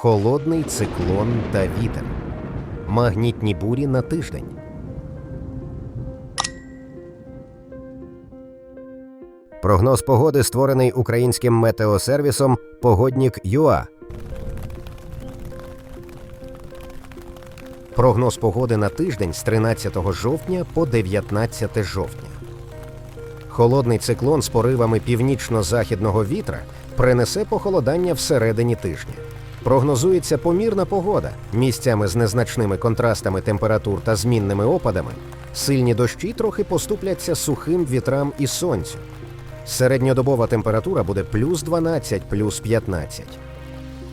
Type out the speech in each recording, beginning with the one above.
холодний циклон та вітер, магнітні бурі на тиждень. Прогноз погоди створений українським метеосервісом Погоднік ЮА. Прогноз погоди на тиждень з 13 жовтня по 19 жовтня. Холодний циклон з поривами північно-західного вітра принесе похолодання всередині тижня. Прогнозується помірна погода місцями з незначними контрастами температур та змінними опадами. Сильні дощі трохи поступляться сухим вітрам і сонцю. Середньодобова температура буде плюс 12, плюс 15.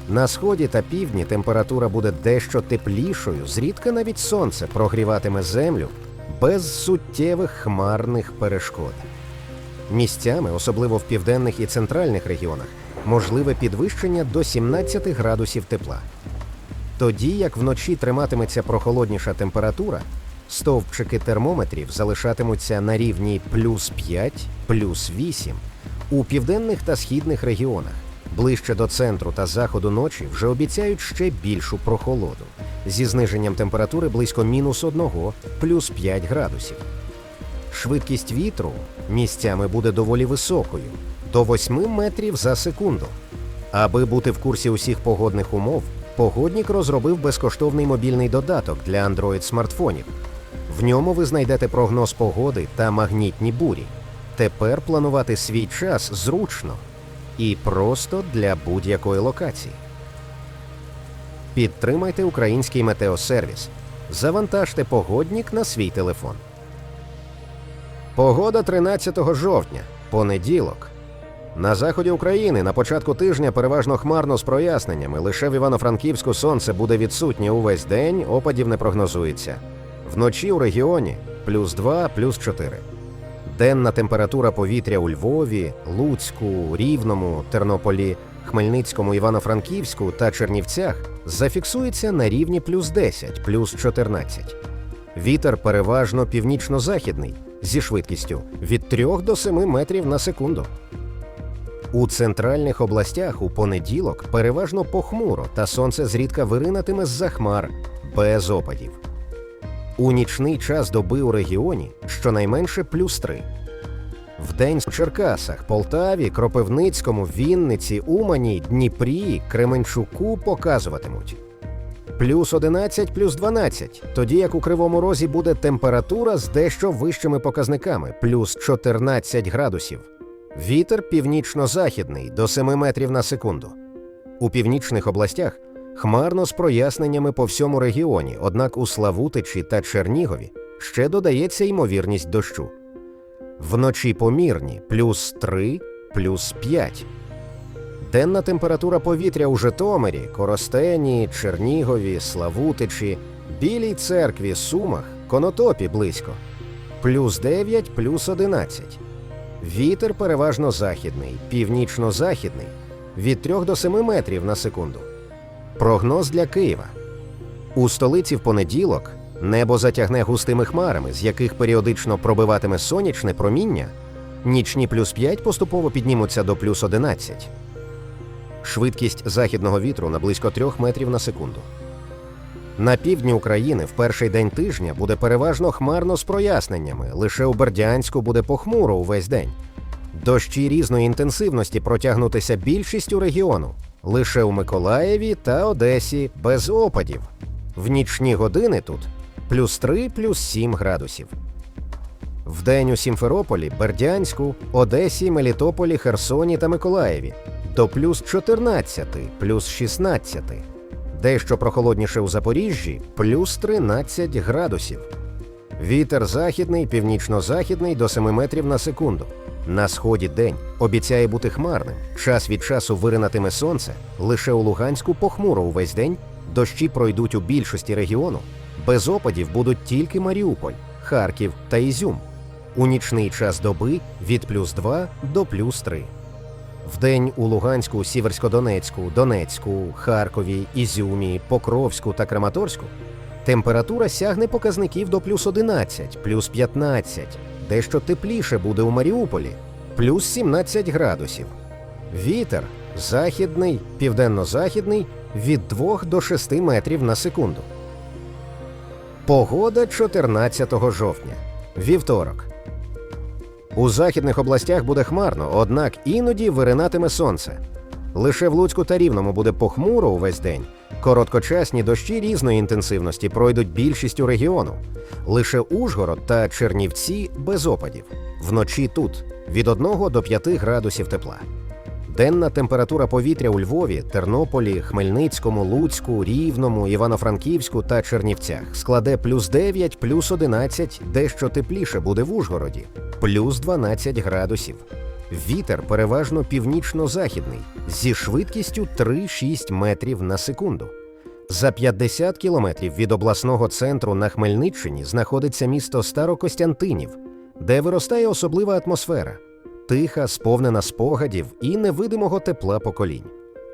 На сході та півдні температура буде дещо теплішою, зрідка навіть сонце прогріватиме землю без суттєвих хмарних перешкод. Місцями, особливо в південних і центральних регіонах, можливе підвищення до 17 градусів тепла. Тоді як вночі триматиметься прохолодніша температура, стовпчики термометрів залишатимуться на рівні плюс 5, плюс 8 у південних та східних регіонах. Ближче до центру та заходу ночі вже обіцяють ще більшу прохолоду зі зниженням температури близько мінус 1, плюс 5 градусів. Швидкість вітру місцями буде доволі високою до 8 метрів за секунду. Аби бути в курсі усіх погодних умов, погоднік розробив безкоштовний мобільний додаток для Android смартфонів. В ньому ви знайдете прогноз погоди та магнітні бурі. Тепер планувати свій час зручно і просто для будь-якої локації. Підтримайте український метеосервіс. Завантажте погоднік на свій телефон. Погода 13 жовтня, понеділок. На заході України на початку тижня переважно хмарно з проясненнями. Лише в Івано-Франківську сонце буде відсутнє увесь день, опадів не прогнозується. Вночі у регіоні плюс 2, плюс 4. Денна температура повітря у Львові, Луцьку, Рівному, Тернополі, Хмельницькому, Івано-Франківську та Чернівцях зафіксується на рівні плюс 10, плюс 14. Вітер переважно північно-західний зі швидкістю від 3 до 7 метрів на секунду. У центральних областях у понеділок переважно похмуро та сонце зрідка виринатиме з-за хмар без опадів. У нічний час доби у регіоні щонайменше плюс 3. Вдень в Черкасах, Полтаві, Кропивницькому, Вінниці, Умані, Дніпрі, Кременчуку показуватимуть. Плюс 11, плюс 12, тоді як у Кривому Розі буде температура з дещо вищими показниками плюс 14 градусів. Вітер північно-західний до 7 метрів на секунду. У північних областях хмарно з проясненнями по всьому регіоні, однак у Славутичі та Чернігові ще додається ймовірність дощу. Вночі помірні плюс 3, плюс 5. Денна температура повітря у Житомирі, Коростені, Чернігові, Славутичі, Білій церкві, Сумах, Конотопі близько. Плюс 9, плюс 11. Вітер переважно західний, північно-західний від 3 до 7 метрів на секунду. Прогноз для Києва. У столиці в понеділок небо затягне густими хмарами, з яких періодично пробиватиме сонячне проміння. Нічні плюс 5 поступово піднімуться до плюс 11. Швидкість західного вітру на близько 3 метрів на секунду. На півдні України в перший день тижня буде переважно хмарно з проясненнями. Лише у Бердянську буде похмуро увесь день. Дощі різної інтенсивності протягнутися більшістю регіону. Лише у Миколаєві та Одесі без опадів. В нічні години тут плюс 3, плюс 7 градусів. Вдень у Сімферополі, Бердянську, Одесі, Мелітополі, Херсоні та Миколаєві до плюс 14, плюс 16. Дещо прохолодніше у Запоріжжі плюс 13 градусів. Вітер західний, північно-західний до 7 метрів на секунду. На сході день обіцяє бути хмарним. Час від часу виринатиме сонце. Лише у Луганську похмуро увесь день. Дощі пройдуть у більшості регіону. Без опадів будуть тільки Маріуполь, Харків та Ізюм. У нічний час доби від плюс 2 до плюс 3. Вдень у Луганську, Сіверськодонецьку, Донецьку, Харкові, Ізюмі, Покровську та Краматорську температура сягне показників до плюс 11, плюс 15, дещо тепліше буде у Маріуполі, плюс 17 градусів. Вітер західний, південно-західний від 2 до 6 метрів на секунду. Погода 14 жовтня. Вівторок. У західних областях буде хмарно, однак іноді виринатиме сонце. Лише в Луцьку та Рівному буде похмуро увесь день. Короткочасні дощі різної інтенсивності пройдуть більшістю регіону. Лише Ужгород та Чернівці без опадів. Вночі тут від 1 до 5 градусів тепла. Денна температура повітря у Львові, Тернополі, Хмельницькому, Луцьку, Рівному, Івано-Франківську та Чернівцях складе плюс 9, плюс 11, дещо тепліше буде в Ужгороді, плюс 12 градусів. Вітер переважно північно-західний зі швидкістю 3-6 метрів на секунду. За 50 кілометрів від обласного центру на Хмельниччині знаходиться місто Старокостянтинів, де виростає особлива атмосфера тиха, сповнена спогадів і невидимого тепла поколінь.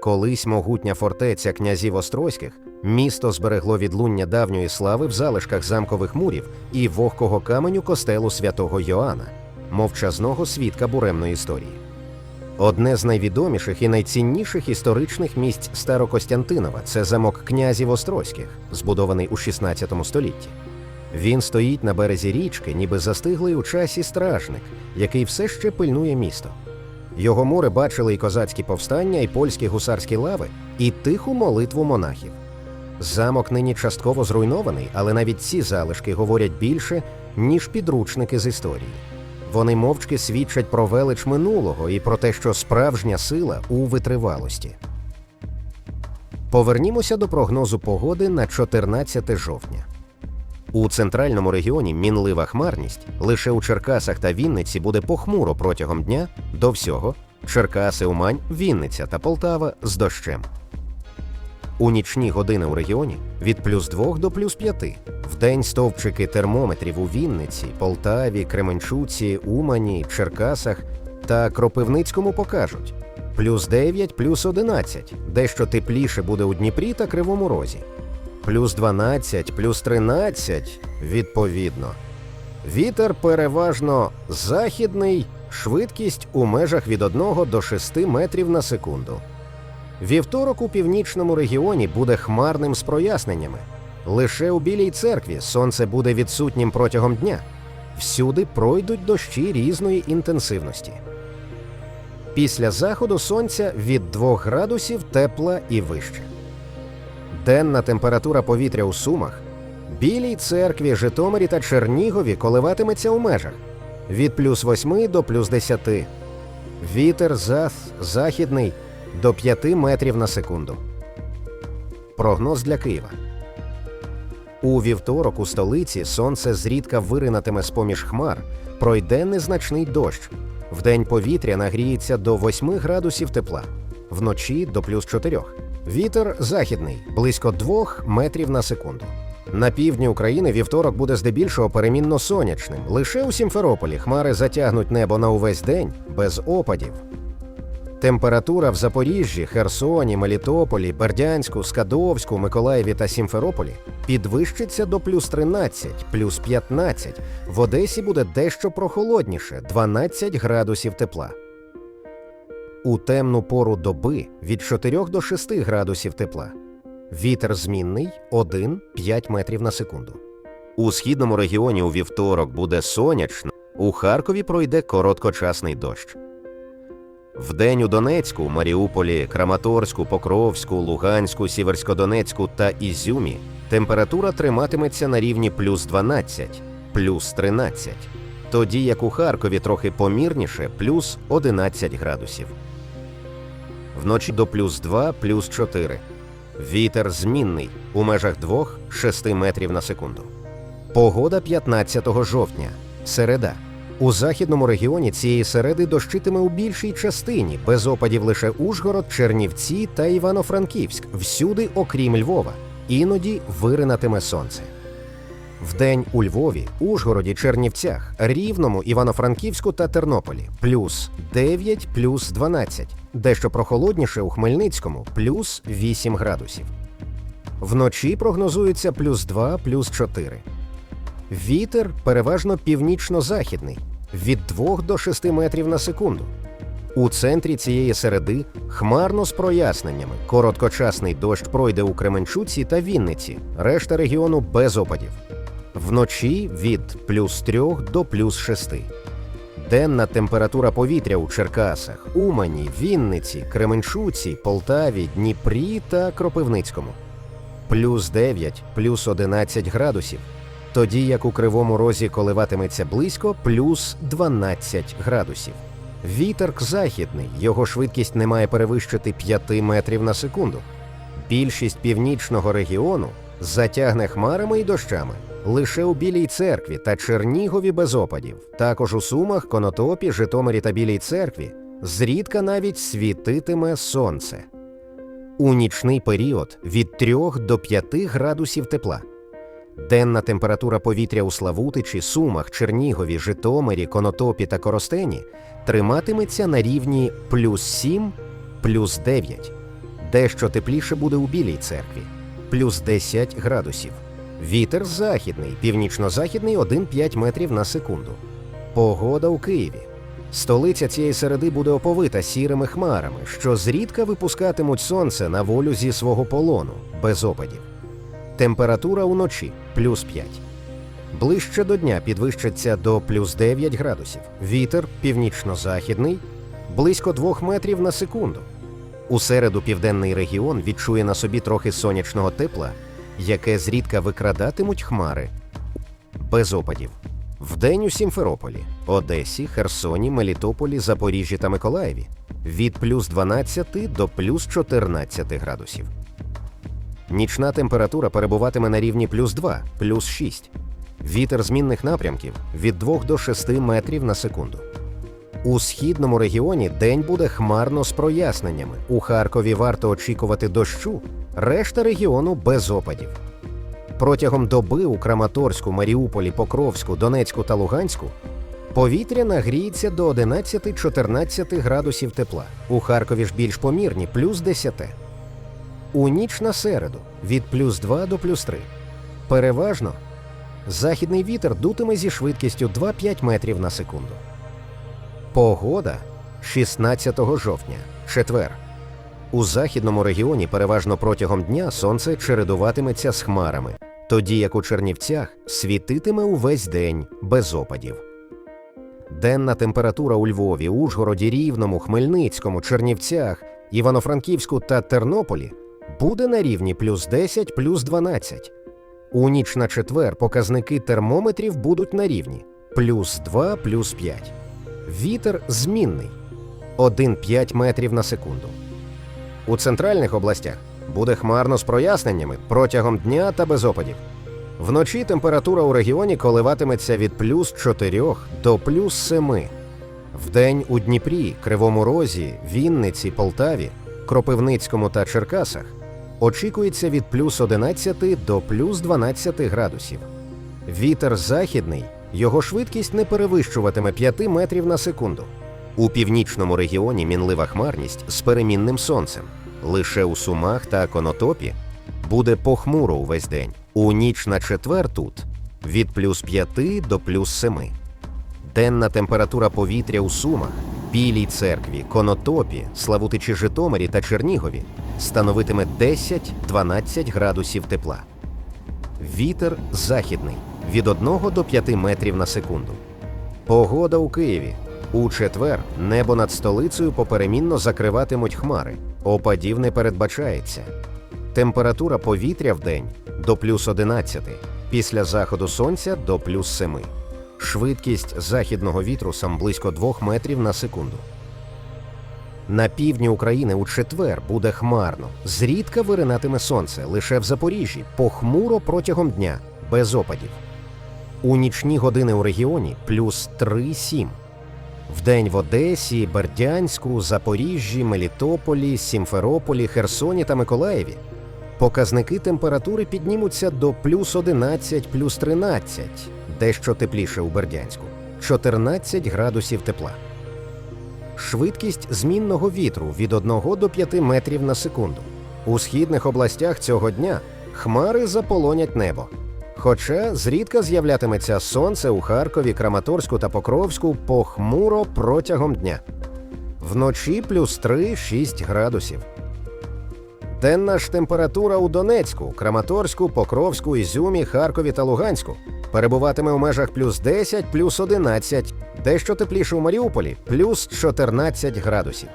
Колись могутня фортеця князів Острозьких, місто зберегло відлуння давньої слави в залишках замкових мурів і вогкого каменю костелу святого Йоанна, мовчазного свідка буремної історії. Одне з найвідоміших і найцінніших історичних місць Старокостянтинова це замок князів Острозьких, збудований у 16 столітті. Він стоїть на березі річки, ніби застиглий у часі стражник, який все ще пильнує місто. Його море бачили і козацькі повстання, і польські гусарські лави, і тиху молитву монахів. Замок нині частково зруйнований, але навіть ці залишки говорять більше, ніж підручники з історії. Вони мовчки свідчать про велич минулого і про те, що справжня сила у витривалості. Повернімося до прогнозу погоди на 14 жовтня. У центральному регіоні мінлива хмарність. Лише у Черкасах та Вінниці буде похмуро протягом дня. До всього Черкаси, Умань, Вінниця та Полтава з дощем. У нічні години у регіоні від плюс 2 до плюс 5. Вдень стовпчики термометрів у Вінниці, Полтаві, Кременчуці, Умані, Черкасах та Кропивницькому покажуть. Плюс 9, плюс 11, дещо тепліше буде у Дніпрі та Кривому Розі плюс 12, плюс 13 відповідно. Вітер переважно західний, швидкість у межах від 1 до 6 метрів на секунду. Вівторок у північному регіоні буде хмарним з проясненнями. Лише у Білій церкві сонце буде відсутнім протягом дня. Всюди пройдуть дощі різної інтенсивності. Після заходу сонця від 2 градусів тепла і вище. Денна температура повітря у Сумах, Білій церкві, Житомирі та Чернігові коливатиметься у межах від плюс 8 до плюс 10. Вітер зас західний до 5 метрів на секунду. Прогноз для Києва. У вівторок у столиці сонце зрідка виринатиме з поміж хмар, пройде незначний дощ. Вдень повітря нагріється до 8 градусів тепла, вночі до плюс 4. Вітер західний близько 2 метрів на секунду. На півдні України вівторок буде здебільшого перемінно сонячним. Лише у Сімферополі хмари затягнуть небо на увесь день без опадів. Температура в Запоріжжі, Херсоні, Мелітополі, Бердянську, Скадовську, Миколаєві та Сімферополі підвищиться до плюс 13, плюс 15. В Одесі буде дещо прохолодніше 12 градусів тепла. У темну пору доби від 4 до 6 градусів тепла. Вітер змінний 1-5 метрів на секунду. У східному регіоні у вівторок буде сонячно. У Харкові пройде короткочасний дощ. Вдень у Донецьку, Маріуполі, Краматорську, Покровську, Луганську, Сіверськодонецьку та Ізюмі температура триматиметься на рівні плюс 12, плюс 13, тоді як у Харкові трохи помірніше плюс 11 градусів вночі до плюс 2, плюс 4. Вітер змінний у межах 2-6 метрів на секунду. Погода 15 жовтня. Середа. У західному регіоні цієї середи дощитиме у більшій частині, без опадів лише Ужгород, Чернівці та Івано-Франківськ, всюди, окрім Львова. Іноді виринатиме сонце. Вдень у Львові, Ужгороді, Чернівцях, Рівному, Івано-Франківську та Тернополі плюс 9, плюс 12, дещо прохолодніше у Хмельницькому плюс 8 градусів. Вночі прогнозується плюс 2, плюс 4. Вітер переважно північно-західний від 2 до 6 метрів на секунду. У центрі цієї середи хмарно з проясненнями. Короткочасний дощ пройде у Кременчуці та Вінниці, решта регіону без опадів. Вночі від плюс 3 до плюс 6. Денна температура повітря у Черкасах, Умані, Вінниці, Кременчуці, Полтаві, Дніпрі та Кропивницькому. Плюс 9, плюс 11 градусів. Тоді як у кривому розі коливатиметься близько плюс 12 градусів. Вітер західний, його швидкість не має перевищити 5 метрів на секунду. Більшість північного регіону затягне хмарами і дощами. Лише у Білій церкві та Чернігові без опадів. Також у Сумах, Конотопі, Житомирі та Білій церкві зрідка навіть світитиме сонце. У нічний період від 3 до 5 градусів тепла. Денна температура повітря у Славутичі, Сумах, Чернігові, Житомирі, Конотопі та Коростені триматиметься на рівні плюс 7, плюс 9. Дещо тепліше буде у Білій церкві плюс 10 градусів. Вітер західний, північно-західний 1,5 метрів на секунду. Погода у Києві. Столиця цієї середи буде оповита сірими хмарами, що зрідка випускатимуть сонце на волю зі свого полону, без опадів. Температура уночі плюс 5. Ближче до дня підвищиться до плюс 9 градусів. Вітер північно-західний близько 2 метрів на секунду. У середу південний регіон відчує на собі трохи сонячного тепла, яке зрідка викрадатимуть хмари без опадів. Вдень у Сімферополі, Одесі, Херсоні, Мелітополі, Запоріжжі та Миколаєві від плюс 12 до плюс 14 градусів. Нічна температура перебуватиме на рівні плюс 2, плюс 6. Вітер змінних напрямків від 2 до 6 метрів на секунду. У східному регіоні день буде хмарно з проясненнями. У Харкові варто очікувати дощу, решта регіону без опадів. Протягом доби у Краматорську, Маріуполі, Покровську, Донецьку та Луганську повітря нагріється до 11-14 градусів тепла. У Харкові ж більш помірні плюс 10. У ніч на середу від плюс 2 до плюс 3. Переважно західний вітер дутиме зі швидкістю 2-5 метрів на секунду. Погода 16 жовтня, четвер. У західному регіоні переважно протягом дня сонце чередуватиметься з хмарами, тоді як у Чернівцях світитиме увесь день без опадів. Денна температура у Львові, Ужгороді, Рівному, Хмельницькому, Чернівцях, Івано-Франківську та Тернополі буде на рівні плюс 10, плюс 12. У ніч на четвер показники термометрів будуть на рівні плюс 2, плюс 5. Вітер змінний 1,5 метрів на секунду. У центральних областях буде хмарно з проясненнями протягом дня та без опадів. Вночі температура у регіоні коливатиметься від плюс 4 до плюс 7. Вдень у Дніпрі, Кривому Розі, Вінниці, Полтаві, Кропивницькому та Черкасах очікується від плюс 11 до плюс 12 градусів. Вітер західний, його швидкість не перевищуватиме 5 метрів на секунду. У північному регіоні мінлива хмарність з перемінним сонцем. Лише у Сумах та Конотопі буде похмуро увесь день. У ніч на четвер тут від плюс 5 до плюс 7. Денна температура повітря у Сумах, Білій церкві, Конотопі, Славутичі Житомирі та Чернігові становитиме 10-12 градусів тепла. Вітер західний від 1 до 5 метрів на секунду. Погода у Києві. У четвер небо над столицею поперемінно закриватимуть хмари. Опадів не передбачається. Температура повітря в день до плюс 11, після заходу сонця до плюс 7. Швидкість західного вітру сам близько 2 метрів на секунду. На півдні України у четвер буде хмарно. Зрідка виринатиме сонце лише в Запоріжжі, похмуро протягом дня, без опадів. У нічні години у регіоні плюс 3-7. Вдень в Одесі, Бердянську, Запоріжжі, Мелітополі, Сімферополі, Херсоні та Миколаєві показники температури піднімуться до плюс 11, плюс 13, дещо тепліше у Бердянську, 14 градусів тепла. Швидкість змінного вітру від 1 до 5 метрів на секунду. У східних областях цього дня хмари заполонять небо. Хоча зрідка з'являтиметься сонце у Харкові, Краматорську та Покровську похмуро протягом дня. Вночі плюс 3-6 градусів. Денна ж температура у Донецьку, Краматорську, Покровську, Ізюмі, Харкові та Луганську перебуватиме у межах плюс 10, плюс 11, дещо тепліше у Маріуполі плюс 14 градусів.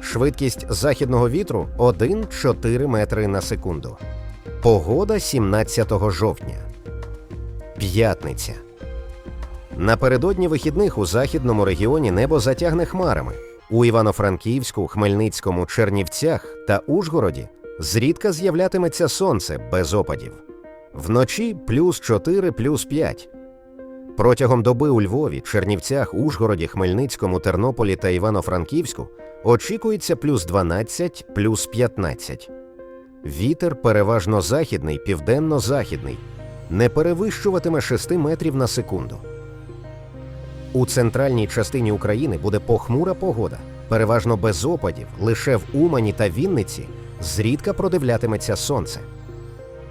Швидкість західного вітру 1-4 метри на секунду. Погода 17 жовтня. П'ятниця. Напередодні вихідних у західному регіоні небо затягне хмарами. У Івано-Франківську, Хмельницькому, Чернівцях та Ужгороді зрідка з'являтиметься сонце без опадів. Вночі плюс 4, плюс 5. Протягом доби у Львові, Чернівцях, Ужгороді, Хмельницькому, Тернополі та Івано-Франківську очікується плюс 12, плюс 15. Вітер переважно західний, південно-західний, не перевищуватиме 6 метрів на секунду. У центральній частині України буде похмура погода, переважно без опадів, лише в Умані та Вінниці зрідка продивлятиметься сонце.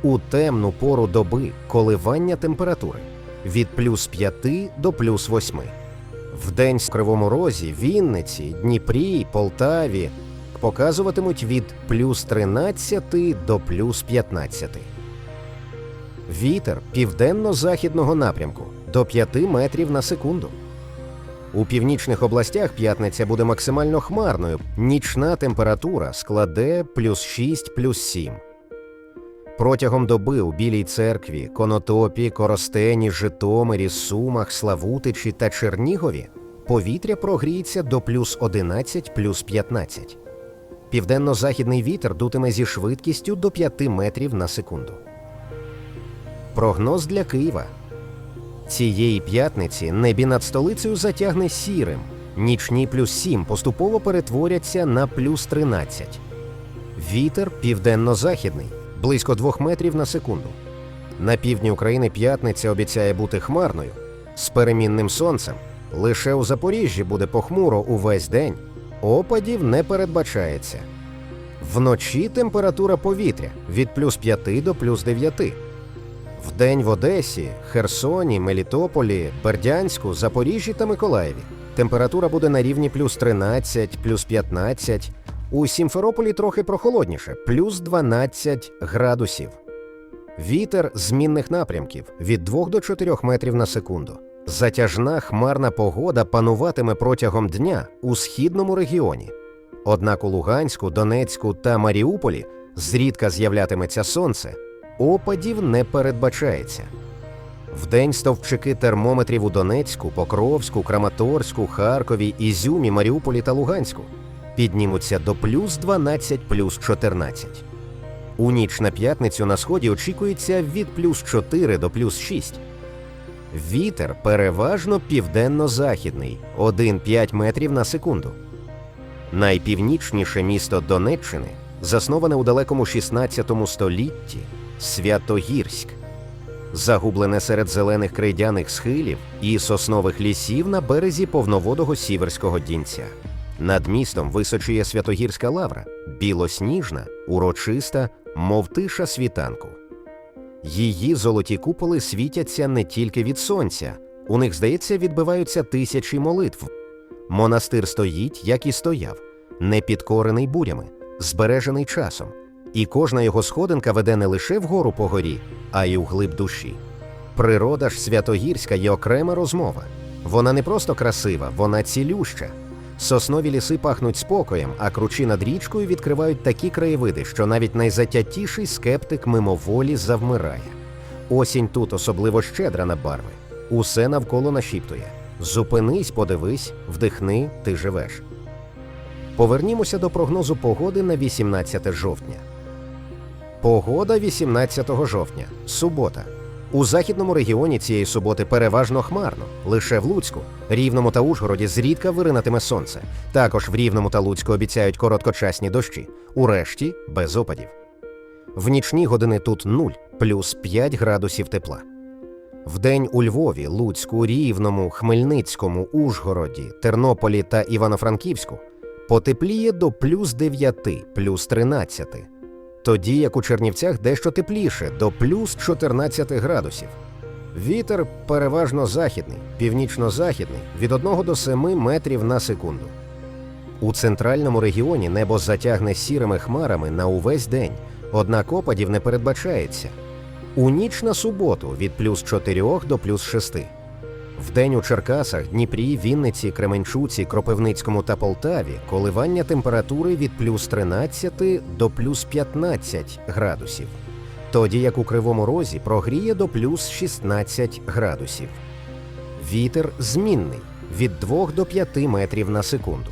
У темну пору доби коливання температури від плюс 5 до плюс 8. Вдень в Кривому Розі, Вінниці, Дніпрі, Полтаві показуватимуть від плюс 13 до плюс 15. Вітер південно-західного напрямку до 5 метрів на секунду. У північних областях п'ятниця буде максимально хмарною. Нічна температура складе плюс 6 плюс 7. Протягом доби у Білій церкві, Конотопі, Коростені, Житомирі, Сумах, Славутичі та Чернігові повітря прогріється до плюс 11 плюс 15. Південно-західний вітер дутиме зі швидкістю до 5 метрів на секунду. Прогноз для Києва. Цієї п'ятниці небі над столицею затягне сірим. Нічні плюс 7 поступово перетворяться на плюс 13. Вітер південно-західний близько 2 метрів на секунду. На півдні України п'ятниця обіцяє бути хмарною з перемінним сонцем. Лише у Запоріжжі буде похмуро увесь день. Опадів не передбачається. Вночі температура повітря від плюс 5 до плюс 9. Вдень в Одесі, Херсоні, Мелітополі, Бердянську, Запоріжжі та Миколаєві температура буде на рівні плюс 13, плюс 15. У Сімферополі трохи прохолодніше плюс 12 градусів. Вітер змінних напрямків від 2 до 4 метрів на секунду. Затяжна хмарна погода пануватиме протягом дня у східному регіоні. Однак у Луганську, Донецьку та Маріуполі зрідка з'являтиметься сонце, опадів не передбачається. Вдень стовпчики термометрів у Донецьку, Покровську, Краматорську, Харкові, Ізюмі, Маріуполі та Луганську піднімуться до плюс 12 плюс 14. У ніч на п'ятницю на сході очікується від плюс 4 до плюс 6. Вітер переважно південно-західний 1-5 метрів на секунду. Найпівнічніше місто Донеччини засноване у далекому 16 столітті Святогірськ, загублене серед зелених крейдяних схилів і соснових лісів на березі повноводого сіверського дінця. Над містом височує Святогірська лавра, білосніжна, урочиста, мов тиша світанку. Її золоті куполи світяться не тільки від сонця, у них, здається, відбиваються тисячі молитв. Монастир стоїть, як і стояв, не підкорений бурями, збережений часом, і кожна його сходинка веде не лише вгору по горі, а й у глиб душі. Природа ж святогірська є окрема розмова. Вона не просто красива, вона цілюща. Соснові ліси пахнуть спокоєм, а кручі над річкою відкривають такі краєвиди, що навіть найзатятіший скептик мимоволі завмирає. Осінь тут особливо щедра на барви. Усе навколо нашіптує. Зупинись, подивись, вдихни, ти живеш. Повернімося до прогнозу погоди на 18 жовтня. Погода 18 жовтня. Субота. У західному регіоні цієї суботи переважно хмарно. Лише в Луцьку, Рівному та Ужгороді зрідка виринатиме сонце. Також в Рівному та Луцьку обіцяють короткочасні дощі. Урешті без опадів. В нічні години тут 0, плюс 5 градусів тепла. Вдень у Львові, Луцьку, Рівному, Хмельницькому, Ужгороді, Тернополі та Івано-Франківську потепліє до плюс 9, плюс 13 тоді як у Чернівцях дещо тепліше до плюс 14 градусів. Вітер переважно західний, північно-західний від 1 до 7 метрів на секунду. У центральному регіоні небо затягне сірими хмарами на увесь день, однак опадів не передбачається. У ніч на суботу від плюс 4 до плюс 6. Вдень у Черкасах, Дніпрі, Вінниці, Кременчуці, Кропивницькому та Полтаві коливання температури від плюс 13 до плюс 15 градусів, тоді як у Кривому Розі прогріє до плюс 16 градусів. Вітер змінний від 2 до 5 метрів на секунду.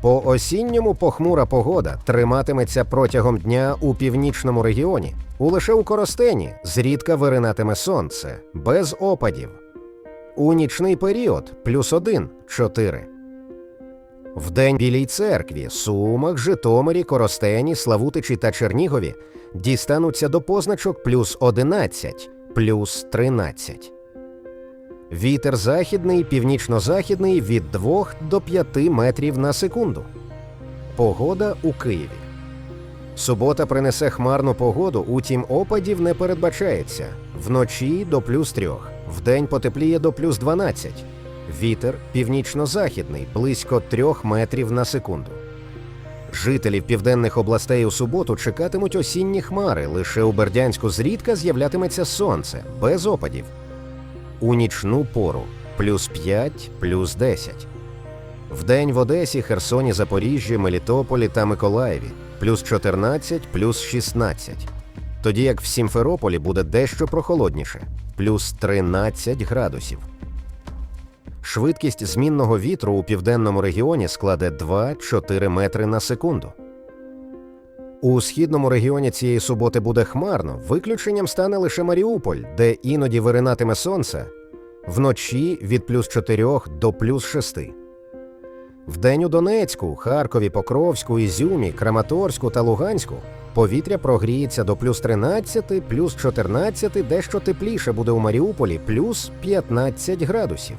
По осінньому похмура погода триматиметься протягом дня у північному регіоні. У лише у Коростені зрідка виринатиме сонце, без опадів. У нічний період плюс 1 – 4. Вдень Білій церкві, Сумах, Житомирі, Коростені, Славутичі та Чернігові дістануться до позначок плюс 11, плюс 13. Вітер західний, північно-західний від 2 до 5 метрів на секунду. Погода у Києві. Субота принесе хмарну погоду, утім опадів не передбачається. Вночі до плюс 3, вдень потепліє до плюс 12. Вітер північно-західний близько 3 метрів на секунду. Жителів південних областей у суботу чекатимуть осінні хмари. Лише у Бердянську зрідка з'являтиметься сонце без опадів. У нічну пору плюс 5, плюс 10. Вдень в Одесі, Херсоні, Запоріжжі, Мелітополі та Миколаєві плюс 14, плюс 16. Тоді як в Сімферополі буде дещо прохолодніше плюс 13 градусів. Швидкість змінного вітру у південному регіоні складе 2-4 метри на секунду. У східному регіоні цієї суботи буде хмарно. Виключенням стане лише Маріуполь, де іноді виринатиме сонце вночі від плюс 4 до плюс 6. Вдень у Донецьку, Харкові, Покровську, Ізюмі, Краматорську та Луганську повітря прогріється до плюс 13, плюс 14, дещо тепліше буде у Маріуполі плюс 15 градусів.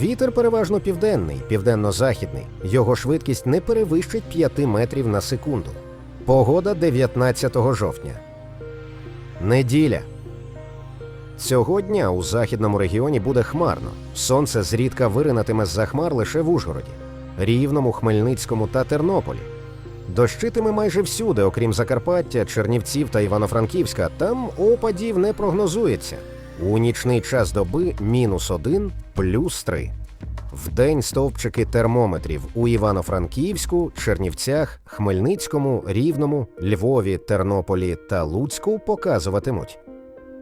Вітер переважно південний, південно-західний. Його швидкість не перевищить 5 метрів на секунду. Погода 19 жовтня. Неділя. Цього дня у західному регіоні буде хмарно. Сонце зрідка виринатиме з-за хмар лише в Ужгороді, Рівному, Хмельницькому та Тернополі. Дощитиме майже всюди, окрім Закарпаття, Чернівців та Івано-Франківська. Там опадів не прогнозується. У нічний час доби мінус 1, плюс 3. Вдень стовпчики термометрів у Івано-Франківську, Чернівцях, Хмельницькому, Рівному, Львові, Тернополі та Луцьку показуватимуть.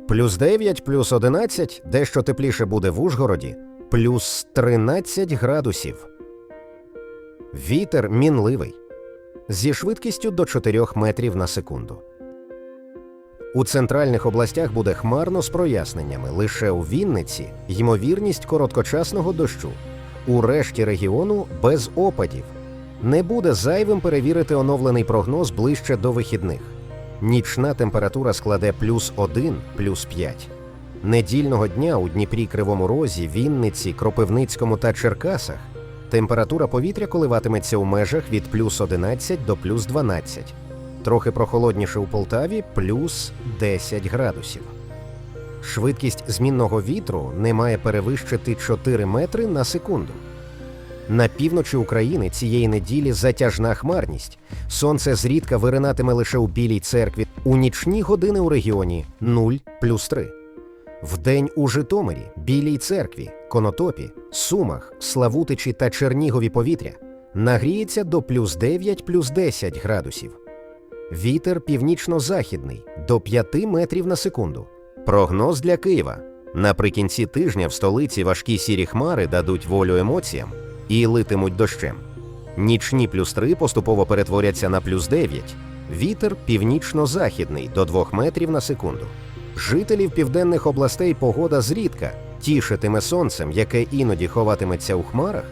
Плюс 9, плюс 11, дещо тепліше буде в Ужгороді, плюс 13 градусів. Вітер мінливий зі швидкістю до 4 метрів на секунду. У центральних областях буде хмарно з проясненнями. Лише у Вінниці ймовірність короткочасного дощу. У решті регіону без опадів. Не буде зайвим перевірити оновлений прогноз ближче до вихідних. Нічна температура складе плюс 1, плюс 5. Недільного дня у Дніпрі, Кривому Розі, Вінниці, Кропивницькому та Черкасах температура повітря коливатиметься у межах від плюс 11 до плюс 12. Трохи прохолодніше у Полтаві плюс 10 градусів. Швидкість змінного вітру не має перевищити 4 метри на секунду. На півночі України цієї неділі затяжна хмарність. Сонце зрідка виринатиме лише у Білій церкві. У нічні години у регіоні 0 плюс 3. Вдень у Житомирі, Білій церкві, Конотопі, Сумах, Славутичі та Чернігові повітря нагріється до плюс 9 плюс 10 градусів. Вітер північно-західний до 5 метрів на секунду. Прогноз для Києва. Наприкінці тижня в столиці важкі сірі хмари дадуть волю емоціям і литимуть дощем. Нічні плюс 3 поступово перетворяться на плюс 9. Вітер північно-західний до 2 метрів на секунду. Жителів південних областей погода зрідка тішитиме сонцем, яке іноді ховатиметься у хмарах,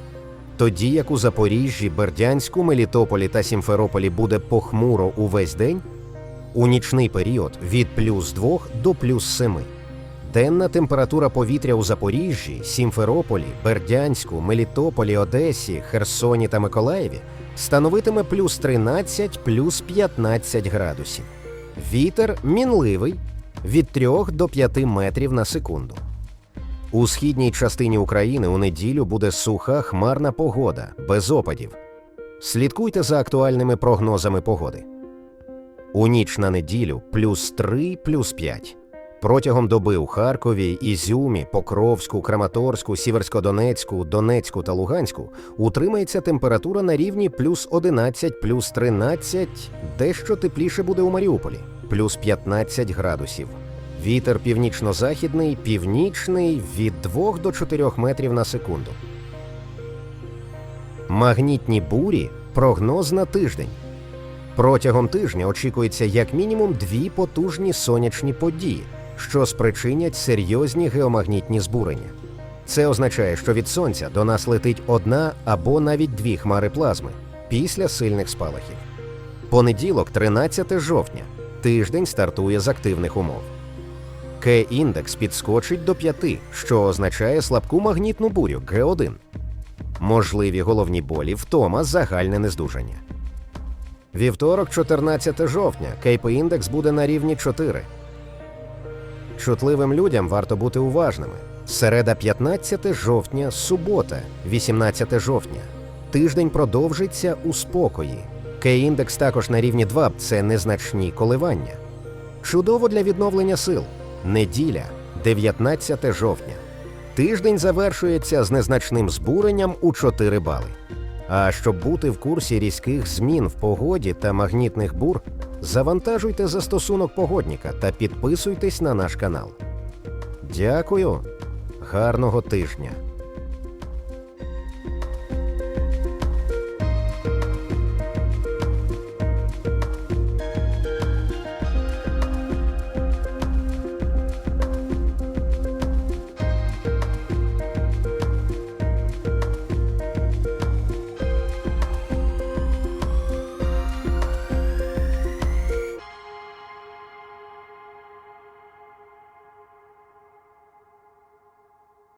тоді як у Запоріжжі, Бердянську, Мелітополі та Сімферополі буде похмуро увесь день, у нічний період від плюс 2 до плюс 7. Денна температура повітря у Запоріжжі, Сімферополі, Бердянську, Мелітополі, Одесі, Херсоні та Миколаєві становитиме плюс 13, плюс 15 градусів. Вітер мінливий від 3 до 5 метрів на секунду. У східній частині України у неділю буде суха хмарна погода, без опадів. Слідкуйте за актуальними прогнозами погоди. У ніч на неділю плюс 3, плюс 5. Протягом доби у Харкові, Ізюмі, Покровську, Краматорську, Сіверськодонецьку, Донецьку та Луганську утримається температура на рівні плюс 11, плюс 13, дещо тепліше буде у Маріуполі, плюс 15 градусів. Вітер північно-західний, північний від 2 до 4 метрів на секунду. Магнітні бурі прогноз на тиждень. Протягом тижня очікується як мінімум дві потужні сонячні події, що спричинять серйозні геомагнітні збурення. Це означає, що від сонця до нас летить одна або навіть дві хмари плазми після сильних спалахів. Понеділок, 13 жовтня. Тиждень стартує з активних умов. К-індекс підскочить до 5, що означає слабку магнітну бурю Г1. Можливі головні болі, втома, загальне нездужання. Вівторок, 14 жовтня, КП-індекс буде на рівні 4. Чутливим людям варто бути уважними. Середа 15 жовтня, субота, 18 жовтня. Тиждень продовжиться у спокої. К-індекс також на рівні 2 це незначні коливання. Чудово для відновлення сил. Неділя, 19 жовтня. Тиждень завершується з незначним збуренням у 4 бали. А щоб бути в курсі різких змін в погоді та магнітних бур, завантажуйте застосунок погодніка та підписуйтесь на наш канал. Дякую, гарного тижня!